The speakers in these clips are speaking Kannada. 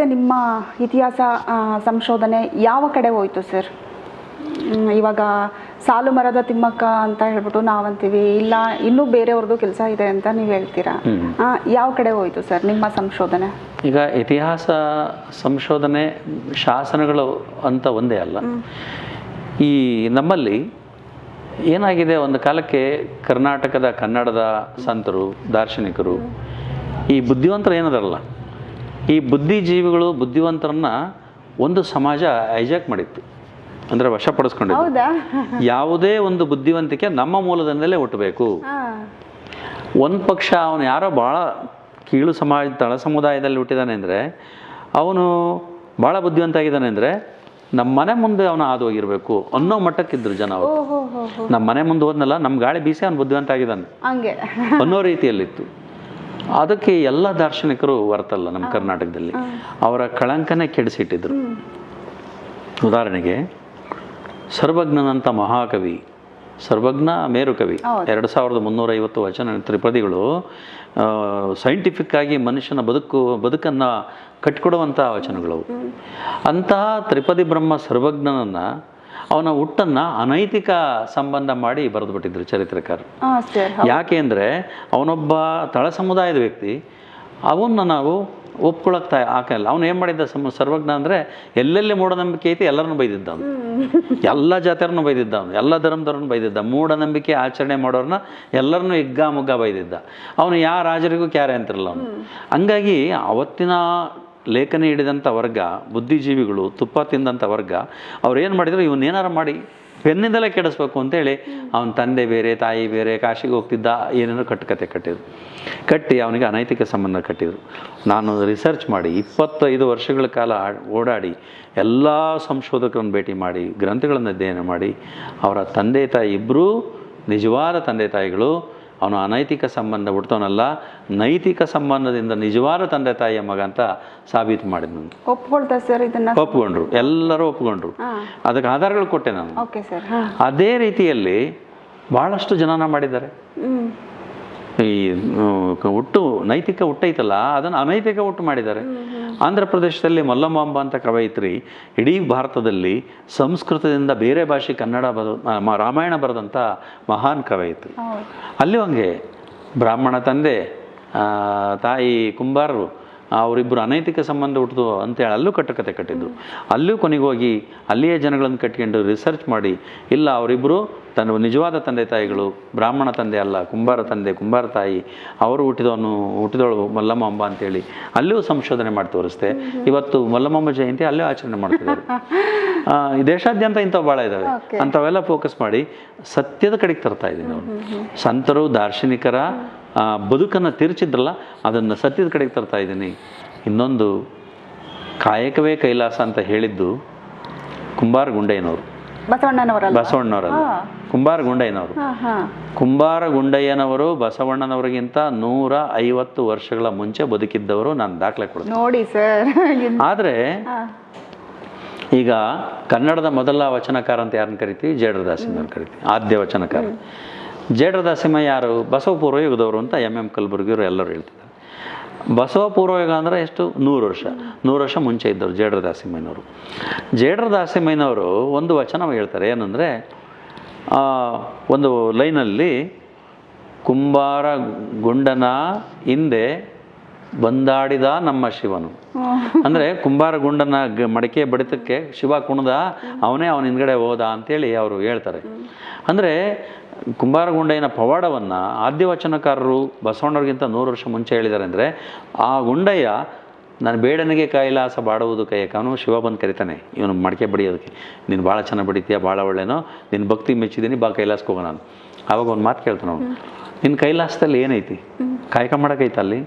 ಮತ್ತೆ ನಿಮ್ಮ ಇತಿಹಾಸ ಸಂಶೋಧನೆ ಯಾವ ಕಡೆ ಹೋಯಿತು ಸರ್? ಇವಾಗ ಸಾಲು ಮರದ ತಿಮ್ಮಕ್ಕ ಅಂತ ಹೇಳ್ಬಿಟ್ಟು ನಾವಂತೀವಿ. ಇಲ್ಲ ಇನ್ನೂ ಬೇರೆಯವ್ರದ್ದು ಕೆಲಸ ಇದೆ ಅಂತ ನೀವು ಹೇಳ್ತೀರಾ? ಯಾವ ಕಡೆ ಹೋಯಿತು ಸರ್ ನಿಮ್ಮ ಸಂಶೋಧನೆ? ಈಗ ಇತಿಹಾಸ ಸಂಶೋಧನೆ ಶಾಸನಗಳು ಅಂತ ಒಂದೇ ಅಲ್ಲ. ಈ ನಮ್ಮಲ್ಲಿ ಏನಾಗಿದೆ? ಒಂದು ಕಾಲಕ್ಕೆ ಕರ್ನಾಟಕದ ಕನ್ನಡದ ಸಂತರು ದಾರ್ಶನಿಕರು ಈ ಬುದ್ಧಿವಂತರು ಏನದರಲ್ಲ ಈ ಬುದ್ಧಿಜೀವಿಗಳು ಬುದ್ಧಿವಂತರನ್ನ ಒಂದು ಸಮಾಜ ಐಜಾಕ್ ಮಾಡಿತ್ತು. ಅಂದರೆ ವಶಪಡಿಸ್ಕೊಂಡಿತ್ತು ಹೌದಾ? ಯಾವುದೇ ಒಂದು ಬುದ್ಧಿವಂತಿಕೆ ನಮ್ಮ ಮೂಲದಿಂದಲೇ ಹುಟ್ಟಬೇಕು. ಒಂದ್ ಪಕ್ಷ ಅವನು ಯಾರೋ ಭಾಳ ಕೀಳು ಸಮಾಜ ತಳ ಸಮುದಾಯದಲ್ಲಿ ಹುಟ್ಟಿದಾನೆ ಅಂದ್ರೆ ಅವನು ಭಾಳ ಬುದ್ಧಿವಂತ ಆಗಿದ್ದಾನೆ ಅಂದರೆ ನಮ್ಮ ಮನೆ ಮುಂದೆ ಅವನು ಹಾದು ಹೋಗಿರಬೇಕು ಅನ್ನೋ ಮಟ್ಟಕ್ಕಿದ್ರು ಜನ ಅವರು. ನಮ್ಮ ಮನೆ ಮುಂದೆ ಹೋದ್ನಲ್ಲ ನಮ್ಮ ಗಾಳಿ ಬೀಸಿ ಅವ್ನು ಬುದ್ಧಿವಂತ ಆಗಿದ್ದಾನೆ ಅನ್ನೋ ರೀತಿಯಲ್ಲಿತ್ತು. ಅದಕ್ಕೆ ಎಲ್ಲ ದಾರ್ಶನಿಕರು ಹೊರತಲ್ಲ ನಮ್ಮ ಕರ್ನಾಟಕದಲ್ಲಿ. ಅವರ ಕಳಂಕನೇ ಕೆಡಿಸಿಟ್ಟಿದ್ರು. ಉದಾಹರಣೆಗೆ ಸರ್ವಜ್ಞನಂಥ ಮಹಾಕವಿ ಸರ್ವಜ್ಞ ಮೇರುಕವಿ ಎರಡು ಸಾವಿರದ ಮುನ್ನೂರೈವತ್ತು ವಚನ ತ್ರಿಪದಿಗಳು ಸೈಂಟಿಫಿಕ್ ಆಗಿ ಮನುಷ್ಯನ ಬದುಕು ಬದುಕನ್ನು ಕಟ್ಕೊಡುವಂಥ ವಚನಗಳು ಅಂತಹ ತ್ರಿಪದಿ ಬ್ರಹ್ಮ ಸರ್ವಜ್ಞನನ್ನು ಅವನ ಹುಟ್ಟನ್ನ ಅನೈತಿಕ ಸಂಬಂಧ ಮಾಡಿ ಬರೆದುಬಿಟ್ಟಿದ್ರು ಬಿಟ್ಟಿದ್ರು ಚರಿತ್ರಕಾರ ಯಾಕೆ ಅಂದರೆ ಅವನೊಬ್ಬ ತಳ ಸಮುದಾಯದ ವ್ಯಕ್ತಿ ಅವನ್ನ ನಾವು ಒಪ್ಕೊಳಕ್ತಾ ಹಾಕಲ್ಲ. ಅವನು ಏನು ಮಾಡಿದ್ದ ಸಮ ಸರ್ವಜ್ಞ ಅಂದರೆ ಎಲ್ಲೆಲ್ಲಿ ಮೂಢನಂಬಿಕೆ ಐತಿ ಎಲ್ಲರನ್ನು ಬೈದಿದ್ದ ಅವನು. ಎಲ್ಲ ಜಾತಿಯರನ್ನು ಬೈದಿದ್ದ ಅವನು. ಎಲ್ಲ ಧರ್ಮದವ್ರನ್ನು ಬೈದಿದ್ದ. ಮೂಢನಂಬಿಕೆ ಆಚರಣೆ ಮಾಡೋರನ್ನ ಎಲ್ಲರನ್ನು ಹಿಗ್ಗ ಮುಗ್ಗ ಬೈದಿದ್ದ. ಅವನು ಯಾವ ರಾಜರಿಗೂ ಕ್ಯಾರೆ ಅಂತಿರಲ್ಲ ಅವನು. ಹಂಗಾಗಿ ಅವತ್ತಿನ ಲೇಖನಿ ಹಿಡಿದಂಥ ವರ್ಗ, ಬುದ್ಧಿಜೀವಿಗಳು, ತುಪ್ಪ ತಿಂದಂಥ ವರ್ಗ, ಅವ್ರು ಏನು ಮಾಡಿದ್ರು ಇವನ್ನೇನಾರ ಮಾಡಿ, ಪೆನ್ನಿಂದಲೇ ಕೆಡಿಸ್ಬೇಕು ಅಂತೇಳಿ ಅವನ ತಂದೆ ಬೇರೆ, ತಾಯಿ ಬೇರೆ, ಕಾಶಿಗೆ ಹೋಗ್ತಿದ್ದ, ಏನೇನೋ ಕಟ್ಟುಕತೆ ಕಟ್ಟಿದ್ರು. ಕಟ್ಟಿ ಅವನಿಗೆ ಅನೈತಿಕ ಸಂಬಂಧ ಕಟ್ಟಿದರು. ನಾನು ರಿಸರ್ಚ್ ಮಾಡಿ, ಇಪ್ಪತ್ತೈದು ವರ್ಷಗಳ ಕಾಲ ಓಡಾಡಿ, ಎಲ್ಲ ಸಂಶೋಧಕರನ್ನು ಭೇಟಿ ಮಾಡಿ, ಗ್ರಂಥಗಳನ್ನು ಅಧ್ಯಯನ ಮಾಡಿ, ಅವರ ತಂದೆ ತಾಯಿ ಇಬ್ಬರೂ ನಿಜವಾದ ತಂದೆ ತಾಯಿಗಳು ಅವನು ಅನೈತಿಕ ಸಂಬಂಧ ಹುಡ್ತವನಲ್ಲ ನೈತಿಕ ಸಂಬಂಧದಿಂದ ನಿಜವಾದ ತಂದೆ ತಾಯಿಯ ಮಗ ಅಂತ ಸಾಬೀತು ಮಾಡಿದ್ನು. ಒಪ್ಕೊಳ್ತಾ ಸರ್ ಇದನ್ನ? ಒಪ್ಕೊಂಡ್ರು ಎಲ್ಲರೂ ಒಪ್ಕೊಂಡ್ರು. ಅದಕ್ಕೆ ಆಧಾರಗಳು ಕೊಟ್ಟೆ ನಾನು. Okay sir. ಅದೇ ರೀತಿಯಲ್ಲಿ ಬಹಳಷ್ಟು ಜನನ ಮಾಡಿದ್ದಾರೆ. ಈ ಹುಟ್ಟು ನೈತಿಕ ಹುಟ್ಟೈತಲ್ಲ ಅದನ್ನು ಅನೈತಿಕ ಹುಟ್ಟು ಮಾಡಿದ್ದಾರೆ. ಆಂಧ್ರ ಪ್ರದೇಶದಲ್ಲಿ ಮಲ್ಲಮಾಂಬ ಅಂತ ಕವಯಿತ್ರಿ ಇಡೀ ಭಾರತದಲ್ಲಿ ಸಂಸ್ಕೃತದಿಂದ ಬೇರೆ ಭಾಷೆ ಕನ್ನಡ ಬರ ಮ- ರಾಮಾಯಣ ಬರೆದಂಥ ಮಹಾನ್ ಕವಯಿತ್ರಿ ಅಲ್ಲೂ ಹಂಗೆ ಬ್ರಾಹ್ಮಣ ತಂದೆ ತಾಯಿ ಕುಂಬಾರರು ಅವರಿಬ್ಬರು ಅನೈತಿಕ ಸಂಬಂಧ ಹುಟ್ಟಿದು ಅಂತೇಳಿ ಅಲ್ಲೂ ಕಟ್ಟಕತೆ ಕಟ್ಟಿದ್ರು. ಅಲ್ಲೂ ಕೊನೆಗೋಗಿ ಅಲ್ಲಿಯೇ ಜನಗಳನ್ನು ಕಟ್ಕೊಂಡು ರಿಸರ್ಚ್ ಮಾಡಿ ಇಲ್ಲ ಅವರಿಬ್ಬರು ತನ್ನ ನಿಜವಾದ ತಂದೆ ತಾಯಿಗಳು ಬ್ರಾಹ್ಮಣ ತಂದೆ ಅಲ್ಲ ಕುಂಬಾರ ತಂದೆ ಕುಂಬಾರ ತಾಯಿ ಅವರು ಹುಟ್ಟಿದವನು ಹುಟ್ಟಿದವಳು ಮಲ್ಲಮಾಂಬ ಅಂತೇಳಿ ಅಲ್ಲೂ ಸಂಶೋಧನೆ ಮಾಡಿ ತೋರಿಸ್ತೆ. ಇವತ್ತು ಮಲ್ಲಮ್ಮ ಜಯಂತಿ ಅಲ್ಲೂ ಆಚರಣೆ ಮಾಡ್ತಿದ್ದಾರೆ. ದೇಶಾದ್ಯಂತ ಇಂಥವು ಭಾಳ ಇದ್ದಾವೆ ಅಂಥವೆಲ್ಲ ಫೋಕಸ್ ಮಾಡಿ ಸತ್ಯದ ಕಡೆಗೆ ತರ್ತಾ ಇದ್ದೀನಿ ನಾವು ಸಂತರು ದಾರ್ಶನಿಕರ ಬದುಕನ್ನು ತಿರುಚಿದ್ರಲ್ಲ ಅದನ್ನು ಸತ್ಯದ ಕಡೆಗೆ ತರ್ತಾ ಇದ್ದೀನಿ. ಇನ್ನೊಂದು ಕಾಯಕವೇ ಕೈಲಾಸ ಅಂತ ಹೇಳಿದ್ದು ಕುಂಬಾರ ಗುಂಡಯ್ಯನವರು ಬಸವಣ್ಣನವರಲ್ಲ. ಕುಂಬಾರ ಗುಂಡಯ್ಯನವರು ಕುಂಬಾರ ಗುಂಡಯ್ಯನವರು ಬಸವಣ್ಣನವರಿಗಿಂತ ನೂರ ಐವತ್ತು ವರ್ಷಗಳ ಮುಂಚೆ ಬದುಕಿದ್ದವರು ನಾನು ದಾಖಲೆ ಕೊಡ್ತೀನಿ. ನೋಡಿ ಸರ್. ಆದರೆ ಈಗ ಕನ್ನಡದ ಮೊದಲ ವಚನಕಾರ ಅಂತ ಯಾರನ್ನ ಕರಿತೀವಿ? ಜೇಡರದಾಸಿನ ಕರಿತೀವಿ. ಆದ್ಯ ವಚನಕಾರ. ಜೇಡರ ದಾಸಿಮ ಯಾರು ಬಸವ ಪೂರ್ವ ಯುಗದವರು ಅಂತ ಎಂ ಎಂ ಕಲಬುರ್ಗಿಯವರು ಎಲ್ಲರೂ ಹೇಳ್ತಿದ್ದಾರೆ. ಬಸವ ಪೂರ್ವಯುಗ ಅಂದರೆ ಎಷ್ಟು? ನೂರು ವರ್ಷ. ನೂರು ವರ್ಷ ಮುಂಚೆ ಇದ್ದವರು ಜೇಡರ ದಾಸಿಮಯ್ಯನವರು ಜೇಡರ ದಾಸಿಮಯ್ಯನವರು ಒಂದು ವಚನ ಹೇಳ್ತಾರೆ, ಏನಂದರೆ ಒಂದು ಲೈನಲ್ಲಿ, ಕುಂಬಾರ ಗುಂಡನ ಹಿಂದೆ ಬಂದಾಡಿದ ನಮ್ಮ ಶಿವನು. ಅಂದರೆ ಕುಂಬಾರ ಗುಂಡನ ಗ- ಮಡಿಕೆ ಬಡಿತಕ್ಕೆ ಶಿವ ಕುಣದ ಅವನೇ ಅವನ ಹಿಂದ್ಗಡೆ ಹೋದ ಅಂತೇಳಿ ಅವರು ಹೇಳ್ತಾರೆ. ಅಂದರೆ ಕುಂಬಾರ ಗುಂಡಯ್ಯನ ಪವಾಡವನ್ನು ಆದ್ಯವಚನಕಾರರು ಬಸವಣ್ಣವ್ರಿಗಿಂತ ನೂರು ವರ್ಷ ಮುಂಚೆ ಹೇಳಿದ್ದಾರೆ ಅಂದರೆ ಆ ಗುಂಡಯ್ಯ ನಾನು ಬೇಡನಿಗೆ ಕೈಲಾಸ ಬಾಡುವುದು ಅವನು ಶಿವ ಬಂದು ಕರಿತಾನೆ ಇವನು ಮಡಿಕೆ ಬಡಿಯೋದಕ್ಕೆ. ನೀನು ಭಾಳ ಚೆನ್ನಾಗಿ ಬಡಿತೀಯ ಭಾಳ ಒಳ್ಳೇನೋ ನಿನ್ನ ಭಕ್ತಿ ಮೆಚ್ಚಿದ್ದೀನಿ ಬಾ ಕೈಲಾಸಕ್ಕೆ ಹೋಗೋಣ ನಾನು. ಆವಾಗ ಒಂದು ಮಾತು ಕೇಳ್ತಾನೆ ಅವನು ನಿನ್ನ ಕೈಲಾಸದಲ್ಲಿ ಏನೈತಿ? ಕಾಯಕ ಮಾಡೋಕೈತ ಅಲ್ಲಿ?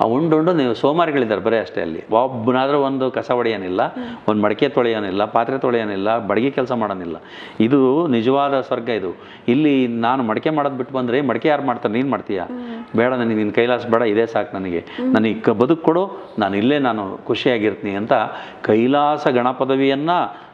ಆ ಉಂಡು ಉಂಡು ನೀವು ಸೋಮಾರಿಗಳಿದ್ದಾರೆ ಬರೀ ಅಷ್ಟೇ ಅಲ್ಲಿ. ಒಬ್ಬನಾದರೂ ಒಂದು ಕಸ ಹೊಡೆಯೋನಿಲ್ಲ ಒಂದು ಮಡಕೆ ತೊಳೆಯೋನಿಲ್ಲ, ಪಾತ್ರೆ ತೊಳೆಯೋನಿಲ್ಲ, ಬಡಗಿ ಕೆಲಸ ಮಾಡೋನಿಲ್ಲ. ಇದು ನಿಜವಾದ ಸ್ವರ್ಗ ಇದು. ಇಲ್ಲಿ ನಾನು ಮಡಕೆ ಮಾಡೋದು ಬಿಟ್ಟು ಬಂದರೆ ಮಡಿಕೆ ಯಾರು ಮಾಡ್ತಾರೆ? ನೀನು ಮಾಡ್ತೀಯಾ? ಬೇಡ, ನನಗೆ ನಿನ್ನ ಕೈಲಾಸ ಬೇಡ, ಇದೇ ಸಾಕು ನನಗೆ. ನನಗೆ ಬದುಕು ಕೊಡು, ನಾನು ಇಲ್ಲೇ ನಾನು ಖುಷಿಯಾಗಿರ್ತೀನಿ ಅಂತ ಕೈಲಾಸ ಗಣಪದವಿಯನ್ನು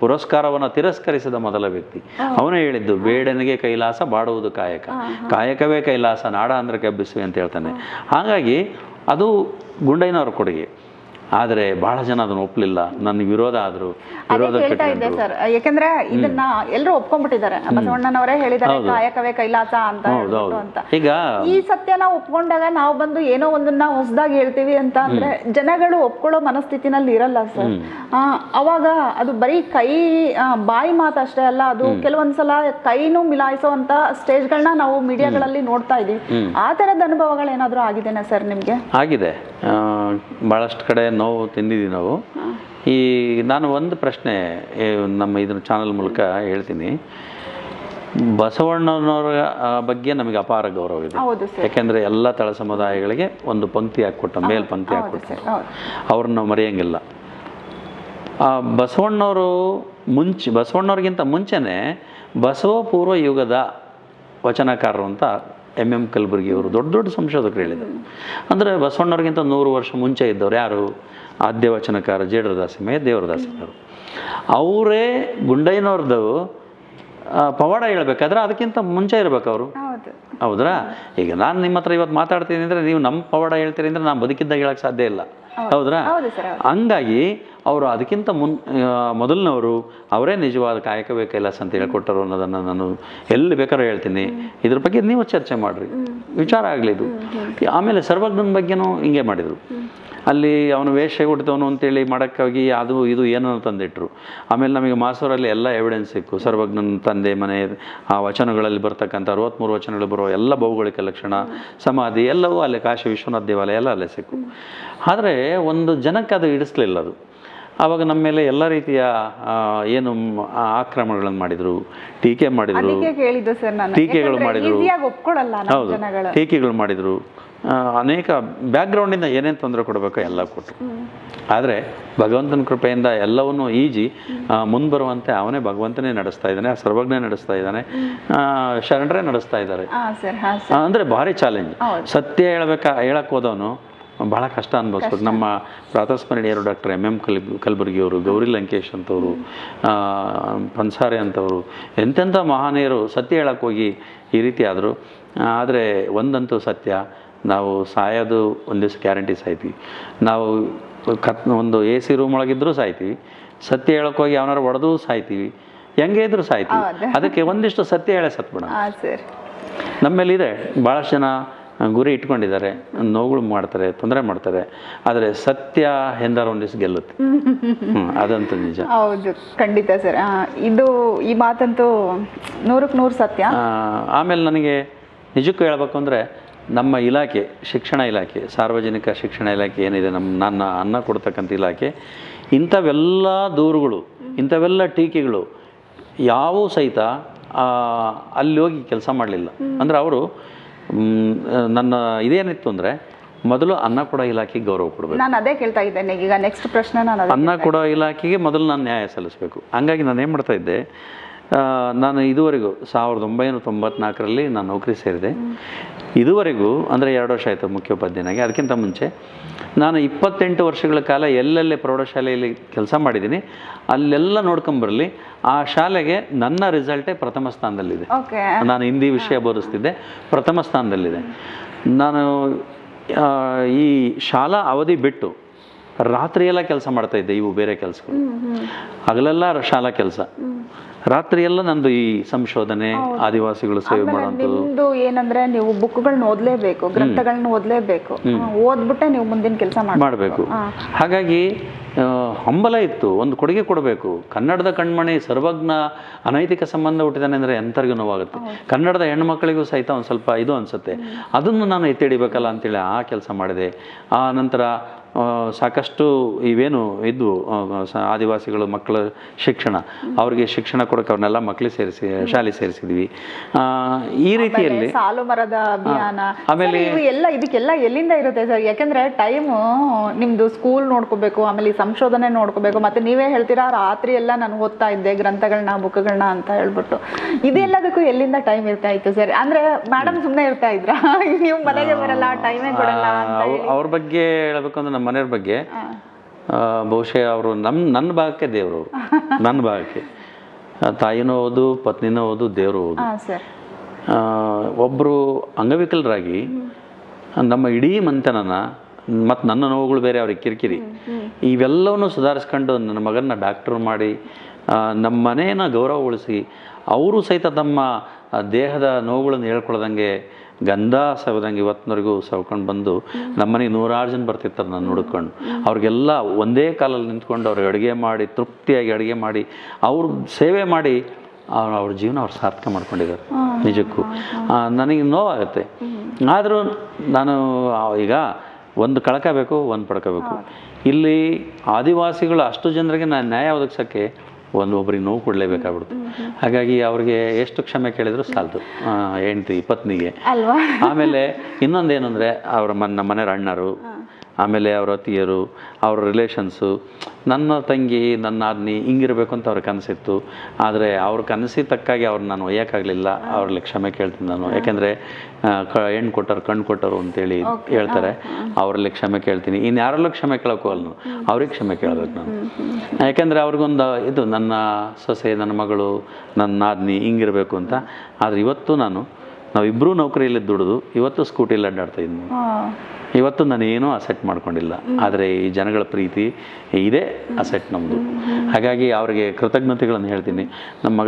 ಪುರಸ್ಕಾರವನ್ನು ತಿರಸ್ಕರಿಸಿದ ಮೊದಲ ವ್ಯಕ್ತಿ. ಅವನೇ ಹೇಳಿದ್ದು ಬೇಡನಿಗೆ ಕೈಲಾಸ ಬಾಡುವುದು ಕಾಯಕ. ಕಾಯಕವೇ ಕೈಲಾಸ ನಾಡ ಅಂದ್ರೆ ಕಬ್ಬಿಸುವೆ ಅಂತ ಹೇಳ್ತಾನೆ. ಹಾಗಾಗಿ ಅದು ಗುಂಡೈನವರ ಕೊಡುಗೆ. ಆದರೆ ಬಹಳ ಜನ ಅದನ್ನು ಒಪ್ಪಲಿಲ್ಲ. ನನ್ನ ವಿರೋಧ ಆದರು ವಿರೋಧ ಹೇಳ್ತಾ ಇದ್ದೆ ಸರ್. ಯಾಕಂದ್ರೆ ಇದನ್ನ ಎಲ್ಲರೂ ಒಪ್ಕೊಂಡ್ಬಿಟ್ಟಿದ್ದಾರೆ. ಬಸವಣ್ಣನವರೇ ಹೇಳಿದ್ದಾರೆ ಕಾಯಕವೇ ಕೈಲಾಸ ಅಂತ ಅಂತ. ಈಗ ಈ ಸತ್ಯನ ಒಪ್ಕೊಂಡಾಗ ನಾವು ಬಂದು ಏನೋ ಒಂದನ್ನ ಹೊಸದಾಗಿ ಹೇಳ್ತೀವಿ ಅಂತ ಅಂದ್ರೆ ಜನಗಳು ಒಪ್ಕೊಳ್ಳೋ ಮನಸ್ಥಿತಿನಲ್ಲಿ ಇರಲ್ಲ ಸರ್. ಅವಾಗ ಅದು ಬರೀ ಕೈ ಬಾಯಿ ಮಾತಷ್ಟೇ ಅಲ್ಲ ಅದು ಕೆಲವೊಂದ್ಸಲ ಕೈನೂ ಮಿಲಾಯಿಸುವಂತ ಸ್ಟೇಜ್ಗಳನ್ನ ನಾವು ಮೀಡಿಯಾಗಳಲ್ಲಿ ನೋಡ್ತಾ ಇದೀವಿ. ಆ ತರದ ಅನುಭವಗಳು ಏನಾದ್ರೂ ಆಗಿದೆನಾ ಸರ್ ನಿಮ್ಗೆ? ಆಗಿದೆ. ಭಾಳಷ್ಟು ಕಡೆ ನೋವು ತಿಂದಿದ್ದೀವಿ ನಾವು. ಈ ನಾನು ಒಂದು ಪ್ರಶ್ನೆ ಏ, ನಮ್ಮ ಇದ್ರ ಚಾನಲ್ ಮೂಲಕ ಹೇಳ್ತೀನಿ. ಬಸವಣ್ಣನವರ ಆ, ಬಗ್ಗೆ ನಮಗೆ ಅಪಾರ ಗೌರವ ಇದೆ. ಹೌದು ಸರ್. ಯಾಕೆಂದರೆ ಎಲ್ಲ ತಳ ಸಮುದಾಯಗಳಿಗೆ ಒಂದು ಪಂಕ್ತಿ ಹಾಕ್ಕೊಟ್ಟ ಮೇಲ್ ಪಂಕ್ತಿ ಹಾಕ್ಕೊಟ್ಟ. ಸರ್ ಹೌದು. ಅವ್ರನ್ನ ನಾವು ಮರೆಯಂಗಿಲ್ಲ. ಆ ಬಸವಣ್ಣವರು ಮುಂಚೆ ಬಸವಣ್ಣವ್ರಿಗಿಂತ ಮುಂಚೆನೇ ಬಸವ ಪೂರ್ವ ಯುಗದ ವಚನಕಾರರು ಅಂತ ಎಂ ಎಂ ಕಲಬುರ್ಗಿಯವರು ದೊಡ್ಡ ದೊಡ್ಡ ಸಂಶೋಧಕರು ಹೇಳಿದರು ಅಂದರೆ ಬಸವಣ್ಣವ್ರಿಗಿಂತ ನೂರು ವರ್ಷ ಮುಂಚೆ ಇದ್ದವ್ರು ಯಾರು? ಆದ್ಯ ವಚನಕಾರ ಜೇಡರದಾಸಿಮಯ್ಯ ಅವರು. ಅವರೇ ಗುಂಡಯ್ಯನವ್ರದ್ದು ಪವಾಡ ಹೇಳ್ಬೇಕಾದ್ರೆ ಅದಕ್ಕಿಂತ ಮುಂಚೆ ಇರಬೇಕು ಅವರು. ಹೌದು. ಹೌದ್ರಾ? ಈಗ ನಾನು ನಿಮ್ಮ ಹತ್ರ ಇವತ್ತು ಮಾತಾಡ್ತೀನಿ ಅಂದರೆ ನೀವು ನಮ್ಮ ಪವಾಡ ಹೇಳ್ತೀರಿ ಅಂದರೆ ನಾನು ಬದುಕಿದ್ದಾಗ ಹೇಳಕ್ಕೆ ಸಾಧ್ಯ ಇಲ್ಲ. ಹೌದ್ರಾ? ಹಂಗಾಗಿ ಅವರು ಅದಕ್ಕಿಂತ ಮುನ್ ಮೊದಲನವರು ಅವರೇ ನಿಜವಾದ ಕಾಯಕ ಕೈಲಾಸ ಅಂತ ಹೇಳ್ಕೊಟ್ಟರು ಅನ್ನೋದನ್ನು ನಾನು ಎಲ್ಲಿ ಬೇಕಾದ್ರೂ ಹೇಳ್ತೀನಿ. ಇದ್ರ ಬಗ್ಗೆ ನೀವು ಚರ್ಚೆ ಮಾಡಿರಿ. ವಿಚಾರ ಆಗಲಿ ಇದು. ಆಮೇಲೆ ಸರ್ವಜ್ಞನ ಬಗ್ಗೆನೂ ಹಿಂಗೆ ಮಾಡಿದರು. ಅಲ್ಲಿ ಅವನು ವೇಷ ಹುಟ್ಟಿದವನು ಅಂತೇಳಿ ಮಾಡೋಕ್ಕಾಗಿ ಅದು ಇದು ಏನನ್ನು ತಂದಿಟ್ರು. ಆಮೇಲೆ ನಮಗೆ ಮಾಸೂರಲ್ಲಿ ಎಲ್ಲ ಎವಿಡೆನ್ಸ್ ಸಿಕ್ಕು. ಸರ್ವಜ್ಞನ ತಂದೆ ಮನೆ ಆ ವಚನಗಳಲ್ಲಿ ಬರ್ತಕ್ಕಂಥ ಅರವತ್ತ್ಮೂರು ವಚನಗಳು ಬರೋ ಎಲ್ಲ ಭೌಗೋಳಿಕ ಲಕ್ಷಣ ಸಮಾಧಿ ಎಲ್ಲವೂ ಅಲ್ಲೇ ಕಾಶಿ ವಿಶ್ವನಾಥ ದೇವಾಲಯ ಎಲ್ಲ ಅಲ್ಲೇ ಸಿಕ್ಕು. ಆದರೆ ಒಂದು ಜನಕ್ಕೆ ಅದು ಇಡಿಸ್ಲಿಲ್ಲ ಅದು. ಆವಾಗ ನಮ್ಮ ಮೇಲೆ ಎಲ್ಲ ರೀತಿಯ ಏನು ಆಕ್ರಮಣಗಳನ್ನು ಮಾಡಿದರು ಟೀಕೆ ಮಾಡಿದರು. ಟೀಕೆಗಳು ಮಾಡಿದ್ರು. ಹೌದು. ಟೀಕೆಗಳು ಮಾಡಿದರು. ಅನೇಕ ಬ್ಯಾಕ್ಗ್ರೌಂಡಿಂದ ಏನೇನು ತೊಂದರೆ ಕೊಡಬೇಕು ಎಲ್ಲ ಕೊಟ್ಟರು ಆದರೆ ಭಗವಂತನ ಕೃಪೆಯಿಂದ ಎಲ್ಲವನ್ನೂ ಈಜಿ ಮುಂದೆ ಬರುವಂತೆ ಅವನೇ ಭಗವಂತನೇ ನಡೆಸ್ತಾ ಇದ್ದಾನೆ ಆ ಸರ್ವಜ್ಞ ನಡೆಸ್ತಾ ಇದ್ದಾನೆ ಶರಣರೇ ನಡೆಸ್ತಾ ಇದ್ದಾರೆ. ಅಂದರೆ ಭಾರಿ ಚಾಲೆಂಜ್ ಸತ್ಯ ಹೇಳ್ಬೇಕಾ ಹೇಳಕ್ಕೆ ಹೋದವನು ಬಹಳ ಕಷ್ಟ ಅನ್ಭವಿಸ್ಬೇಕು. ನಮ್ಮ ಪ್ರಾತಸ್ಮರಣೀಯರು ಡಾಕ್ಟರ್ ಎಂ ಎಂ ಕಲ್ ಕಲಬುರ್ಗಿಯವರು ಗೌರಿ ಲಂಕೇಶ್ ಅಂತವರು ಪನ್ಸಾರೆ ಅಂತವರು ಎಂತೆಂಥ ಮಹಾನೀಯರು ಸತ್ಯ ಹೇಳಕ್ಕೆ ಹೋಗಿ ಈ ರೀತಿ ಆದರು. ಆದರೆ ಒಂದಂತೂ ಸತ್ಯ ನಾವು ಸಾಯೋದು ಒಂದು ದಿವಸ ಗ್ಯಾರಂಟಿ ಸಾಯ್ತೀವಿ. ನಾವು ಕತ್ ಒಂದು ಎ ಸಿ ರೂಮ್ ಒಳಗಿದ್ರೂ ಸಾಯ್ತೀವಿ. ಸತ್ಯ ಹೇಳಕ್ಕೆ ಹೋಗಿ ಯಾವನಾರು ಒಡೆದು ಸಾಯ್ತೀವಿ. ಹೆಂಗೆ ಇದ್ರೂ ಸಾಯ್ತೀವಿ. ಅದಕ್ಕೆ ಒಂದಿಷ್ಟು ಸತ್ಯ ಹೇಳೇ ಸತ್ಬಿಡ ನಮ್ಮಲ್ಲಿದೆ ಭಾಳಷ್ಟು ಜನ ಗುರಿ ಇಟ್ಕೊಂಡಿದ್ದಾರೆ. ನೋವುಗಳು ಮಾಡ್ತಾರೆ ತೊಂದರೆ ಮಾಡ್ತಾರೆ. ಆದರೆ ಸತ್ಯ ಎಂದಾರು ಒಂದು ದಿವಸ ಗೆಲ್ಲುತ್ತೆ ಅದಂತೂ ನಿಜ. ಹೌದು ಖಂಡಿತ ಸರ್. ಇದು ಈ ಮಾತಂತೂ ನೂರಕ್ಕೆ ನೂರು ಸತ್ಯ. ಆಮೇಲೆ ನನಗೆ ನಿಜಕ್ಕೂ ಹೇಳ್ಬೇಕು ಅಂದರೆ ನಮ್ಮ ಇಲಾಖೆ ಶಿಕ್ಷಣ ಇಲಾಖೆ ಸಾರ್ವಜನಿಕ ಶಿಕ್ಷಣ ಇಲಾಖೆ ಏನಿದೆ ನಮ್ಮ ನನ್ನ ಅನ್ನ ಕೊಡ್ತಕ್ಕಂಥ ಇಲಾಖೆ ಇಂಥವೆಲ್ಲ ದೂರುಗಳು ಇಂಥವೆಲ್ಲ ಟೀಕೆಗಳು ಯಾವೂ ಸಹಿತ ಅಲ್ಲಿ ಹೋಗಿ ಕೆಲಸ ಮಾಡಲಿಲ್ಲ. ಅಂದರೆ ಅವರು ನನ್ನ ಇದೇನಿತ್ತು ಅಂದರೆ ಮೊದಲು ಅನ್ನ ಕೊಡೋ ಇಲಾಖೆಗೆ ಗೌರವ ಕೊಡಬೇಕು. ನಾನು ಅದೇ ಕೇಳ್ತಾ ಇದ್ದೇನೆ ಈಗ ನೆಕ್ಸ್ಟ್ ಪ್ರಶ್ನೆ ನಾನು ಅನ್ನ ಕೊಡೋ ಇಲಾಖೆಗೆ ಮೊದಲು ನಾನು ನ್ಯಾಯ ಸಲ್ಲಿಸಬೇಕು. ಹಂಗಾಗಿ ನಾನು ಏನು ಮಾಡ್ತಾ ಇದ್ದೆ ನಾನು ಇದುವರೆಗೂ ಸಾವಿರದ ಒಂಬೈನೂರ ತೊಂಬತ್ನಾಲ್ಕರಲ್ಲಿ ನಾನು ನೌಕರಿ ಸೇರಿದೆ. ಇದುವರೆಗೂ ಅಂದರೆ ಎರಡು ವರ್ಷ ಆಯಿತು ಮುಖ್ಯೋಪಾಧ್ಯಾಯನಾಗಿ. ಅದಕ್ಕಿಂತ ಮುಂಚೆ ನಾನು ಇಪ್ಪತ್ತೆಂಟು ವರ್ಷಗಳ ಕಾಲ ಎಲ್ಲೆಲ್ಲೇ ಪ್ರೌಢಶಾಲೆಯಲ್ಲಿ ಕೆಲಸ ಮಾಡಿದ್ದೀನಿ. ಅಲ್ಲೆಲ್ಲ ನೋಡ್ಕೊಂಬರಲಿ ಆ ಶಾಲೆಗೆ ನನ್ನ ರಿಸಲ್ಟೇ ಪ್ರಥಮ ಸ್ಥಾನದಲ್ಲಿದೆ. ನಾನು ಹಿಂದಿ ವಿಷಯ ಬೋಧಿಸ್ತಿದ್ದೆ. ಪ್ರಥಮ ಸ್ಥಾನದಲ್ಲಿದೆ. ನಾನು ಈ ಶಾಲಾ ಅವಧಿ ಬಿಟ್ಟು ರಾತ್ರಿಯೆಲ್ಲ ಕೆಲಸ ಮಾಡ್ತಾ ಇದ್ದೆ ಇವು ಬೇರೆ ಕೆಲಸಗಳು. ಹಗಲೆಲ್ಲ ಶಾಲಾ ಕೆಲಸ. ರಾತ್ರಿಯೆಲ್ಲ ನಂದು ಈ ಸಂಶೋಧನೆ ಆದಿವಾಸಿಗಳು ಸೇವೆ ಮಾಡೋದು. ನಿಮ್ದು ಏನಂದ್ರೆ ನೀವು ಬುಕ್ಗಳನ್ನ ಓದ್ಲೇಬೇಕು ಗ್ರಂಥಗಳನ್ನ ಓದ್ಲೇಬೇಕು. ಓದ್ಬಿಟ್ಟೆ ನೀವು ಮುಂದಿನ ಕೆಲಸ ಮಾಡಿ ಮಾಡಬೇಕು. ಹಾಗಾಗಿ ಹಂಬಲ ಇತ್ತು ಒಂದು ಕೊಡುಗೆ ಕೊಡಬೇಕು. ಕನ್ನಡದ ಕಣ್ಮಣಿ ಸರ್ವಜ್ಞ ಅನೈತಿಕ ಸಂಬಂಧ ಹುಟ್ಟಿದಾನೆ ಅಂದರೆ ಎಂಥರಿಗೂ ನೋವಾಗುತ್ತೆ. ಕನ್ನಡದ ಹೆಣ್ಮಕ್ಳಿಗೂ ಸಹಿತ ಒಂದು ಸ್ವಲ್ಪ ಇದು ಅನಿಸುತ್ತೆ. ಅದನ್ನು ನಾನು ಎತ್ತಿಡಿಬೇಕಲ್ಲ ಅಂತೇಳಿ ಆ ಕೆಲಸ ಮಾಡಿದೆ. ಆ ನಂತರ ಸಾಕಷ್ಟು ಇವೇನು ಇದ್ವು ಆದಿವಾಸಿಗಳು ಮಕ್ಕಳ ಶಿಕ್ಷಣ. ಅವ್ರಿಗೆ ಶಿಕ್ಷಣ ಕೊಡೋಕೆ ಅವ್ರನ್ನೆಲ್ಲ ಮಕ್ಕಳಿಗೆ ಸೇರಿಸಿ ಶಾಲೆ ಸೇರಿಸಿದ್ವಿ. ಆ, ಈ ರೀತಿಯಲ್ಲಿ ಸಾಲು ಮರದ ಅಭಿಯಾನ. ಆಮೇಲೆ- ಎಲ್ಲ ಇದಕ್ಕೆಲ್ಲ ಎಲ್ಲಿಂದ ಇರುತ್ತೆ ಸರ್? ಯಾಕಂದ್ರೆ ಟೈಮು ನಿಮ್ದು ಸ್ಕೂಲ್ ನೋಡ್ಕೋಬೇಕು ಆಮೇಲೆ ಈ ಸಂಶೋಧನೆ ನೋಡ್ಕೋಬೇಕು ಮತ್ತೆ ನೀವೇ ಹೇಳ್ತೀರಾ ರಾತ್ರಿ ಎಲ್ಲ ನಾನು ಓದ್ತಾ ಇದ್ದೆ ಗ್ರಂಥಗಳನ್ನ ಬುಕ್ಗಳನ್ನ ಅಂತ ಹೇಳ್ಬಿಟ್ಟು. ಇದೆಲ್ಲದಕ್ಕೂ ಎಲ್ಲಿಂದ ಟೈಮ್ ಇರ್ತಾ ಇತ್ತು ಸರ್? ಅಂದ್ರೆ ಮೇಡಮ್ ಸುಮ್ಮನೆ ಇರ್ತಾ ಇದ್ರ? ನೀವು ಮನೆಗೆ ಬರಲ್ಲ ಟೈಮೇ ಕೊಡಲ್ಲ ಅವ್ರ ಬಗ್ಗೆ ಹೇಳ್ಬೇಕು ಅಂದ್ರೆ ನಮ್ಮ ಮನೆಯವ್ರ ಬಗ್ಗೆ ಬಹುಶಃ ಅವರು ನಮ್ಮ ನನ್ನ ಭಾಗಕ್ಕೆ ದೇವರು ಅವರು. ನನ್ನ ಭಾಗಕ್ಕೆ. ತಾಯಿನೂ ಹೌದು ಪತ್ನಿನೂ ಹೌದು ದೇವರು ಹೌದು. ಒಬ್ಬರು ಅಂಗವಿಕಲರಾಗಿ ನಮ್ಮ ಇಡೀ ಮಂತನನ ಮತ್ತು ನನ್ನ ನೋವುಗಳು ಬೇರೆ ಅವ್ರಿಗೆ ಕಿರಿಕಿರಿ. ಇವೆಲ್ಲವನ್ನು ಸುಧಾರಿಸ್ಕೊಂಡು ನನ್ನ ಮಗನ ಡಾಕ್ಟ್ರು ಮಾಡಿ ನಮ್ಮ ಮನೆಯನ್ನು ಗೌರವ ಉಳಿಸಿ ಅವರು ಸಹಿತ ತಮ್ಮ ದೇಹದ ನೋವುಗಳನ್ನು ಹೇಳ್ಕೊಳ್ದಂಗೆ ಗಂಧ ಸವಿದಂಗೆ ಇವತ್ತಿನವರೆಗೂ ಸವ್ಕೊಂಡು ಬಂದು ನಮ್ಮನೆಗೆ ನೂರಾರು ಜನ ಬರ್ತಿರ್ತಾರೆ ನಾನು ಹುಡ್ಕೊಂಡು ಅವ್ರಿಗೆಲ್ಲ ಒಂದೇ ಕಾಲಲ್ಲಿ ನಿಂತ್ಕೊಂಡು ಅವ್ರಿಗೆ ಅಡುಗೆ ಮಾಡಿ ತೃಪ್ತಿಯಾಗಿ ಅಡುಗೆ ಮಾಡಿ ಅವ್ರ ಸೇವೆ ಮಾಡಿ ಅವ್ರ ಅವ್ರ ಜೀವನ ಅವ್ರು ಸಾರ್ಥಕ ಮಾಡ್ಕೊಂಡಿದ್ದಾರೆ. ನಿಜಕ್ಕೂ. ನನಗೆ ನೋವಾಗುತ್ತೆ ಆದರೂ ನಾನು ಈಗ ಒಂದು ಕಳ್ಕೋಬೇಕು ಒಂದು ಪಡ್ಕೋಬೇಕು ಇಲ್ಲಿ ಆದಿವಾಸಿಗಳು ಅಷ್ಟು ಜನರಿಗೆ ನಾನು ನ್ಯಾಯ ಒದಗಿಸೋಕ್ಕೆ ಒಂದು ಒಬ್ಬರಿಗೆ ನೋವು ಕೊಡಲೇಬೇಕಾಗ್ಬಿಡ್ತು ಹಾಗಾಗಿ ಅವ್ರಿಗೆ ಎಷ್ಟು ಕ್ಷಮೆ ಕೇಳಿದ್ರು ಸಾಲದು. ಹೆಂಡತಿ ಪತ್ನಿಗೆ ಅಲ್ವಾ? ಆಮೇಲೆ ಇನ್ನೊಂದೇನು ಅಂದರೆ ಅವರ ಮನ ನಮ್ಮ ಮನೆಯವ್ರ ಅಣ್ಣರು ಆಮೇಲೆ ಅವರ ಅತಿಯರು ಅವ್ರ ರಿಲೇಷನ್ಸು ನನ್ನ ತಂಗಿ ನನ್ನ ಅಗ್ನಿ ಹಿಂಗಿರಬೇಕು ಅಂತ ಅವ್ರ ಕನಸಿತ್ತು. ಆದರೆ ಅವ್ರ ಕನಸಿಗೆ ತಕ್ಕಾಗಿ ಅವ್ರನ್ನ ನಾನು ಒಯ್ಯೋಕ್ಕಾಗಲಿಲ್ಲ. ಅವ್ರಲ್ಲಿ ಕ್ಷಮೆ ಕೇಳ್ತೀನಿ ನಾನು. ಯಾಕೆಂದರೆ ಕ ಹೆಣ್ಣು ಕೊಟ್ಟರು ಕಣ್ಣು ಕೊಟ್ಟರು ಅಂತೇಳಿ ಹೇಳ್ತಾರೆ. ಅವ್ರಲ್ಲಿ ಕ್ಷಮೆ ಕೇಳ್ತೀನಿ. ಇನ್ನು ಯಾರಲ್ಲೂ ಕ್ಷಮೆ ಕೇಳೋಕೆ ಹೋಗಲ್ಲ ನಾನು ಅವ್ರಿಗೆ ಕ್ಷಮೆ ಕೇಳಬೇಕು ನಾನು. ಯಾಕೆಂದರೆ ಅವ್ರಿಗೊಂದು ಇದು ನನ್ನ ಸೊಸೆ ನನ್ನ ಮಗಳು ನನ್ನ ನಾದ್ನಿ ಹಿಂಗಿರಬೇಕು ಅಂತ. ಆದರೆ ಇವತ್ತು ನಾನು ನಾವಿಬ್ಬರೂ ನೌಕರಿಯಲ್ಲಿ ದುಡಿದು ಇವತ್ತು ಸ್ಕೂಟಿಯಲ್ಲಿ ಅಡ್ಡಾಡ್ತಾ ಇದ್ದೀನಿ ಇವತ್ತು ನಾನು ಏನೂ ಅಸೆಟ್ ಮಾಡ್ಕೊಂಡಿಲ್ಲ. ಆದರೆ ಈ ಜನಗಳ ಪ್ರೀತಿ ಇದೇ ಅಸೆಟ್ ನಮ್ಮದು ಹಾಗಾಗಿ ಅವರಿಗೆ ಕೃತಜ್ಞತೆಗಳನ್ನು ಹೇಳ್ತೀನಿ. ನಮ್ಮ